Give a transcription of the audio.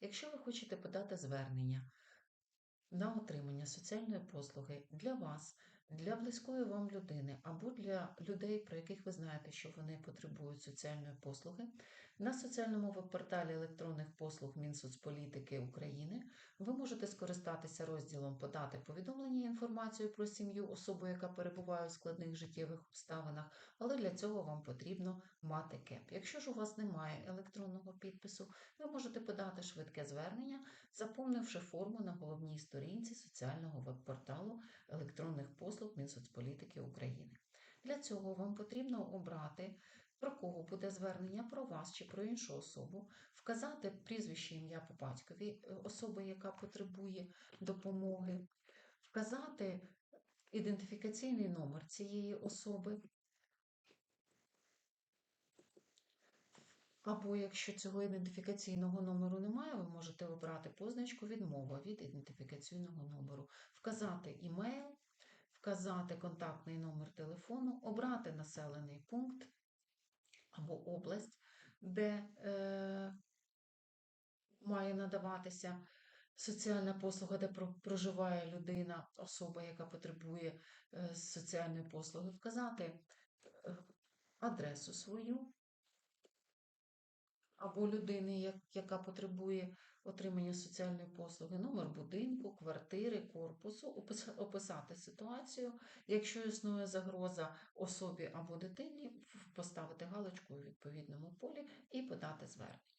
Якщо ви хочете подати звернення на отримання соціальної послуги для вас, для близької вам людини або для людей, про яких ви знаєте, що вони потребують соціальної послуги, на соціальному веб-порталі електронних послуг Мінсоцполітики України ви можете скористатися розділом Подати повідомлення і інформацію про сім'ю, особу, яка перебуває у складних життєвих обставинах, але для цього вам потрібно мати КЕП. Якщо ж у вас немає електронного підпису, ви можете подати швидке звернення, заповнивши форму на головній сторінці соціального веб-порталу електронних послуг Мінсоцполітики України. Для цього вам потрібно обрати, про кого буде звернення, про вас чи про іншу особу, вказати прізвище ім'я по батькові е, особи, яка потребує допомоги, вказати ідентифікаційний номер цієї особи. Або якщо цього ідентифікаційного номеру немає, ви можете обрати позначку відмова від ідентифікаційного номеру, вказати імейл, вказати контактний номер телефону, обрати населений пункт або область, де е, має надаватися соціальна послуга, де проживає людина, особа, яка потребує е, соціальної послуги, вказати е, адресу свою або людини, як- яка потребує отримання соціальної послуги, номер будинку, квартири, корпусу, опис- описати ситуацію. Якщо існує загроза особі або дитині, поставити галочку у відповідному полі і подати звернення.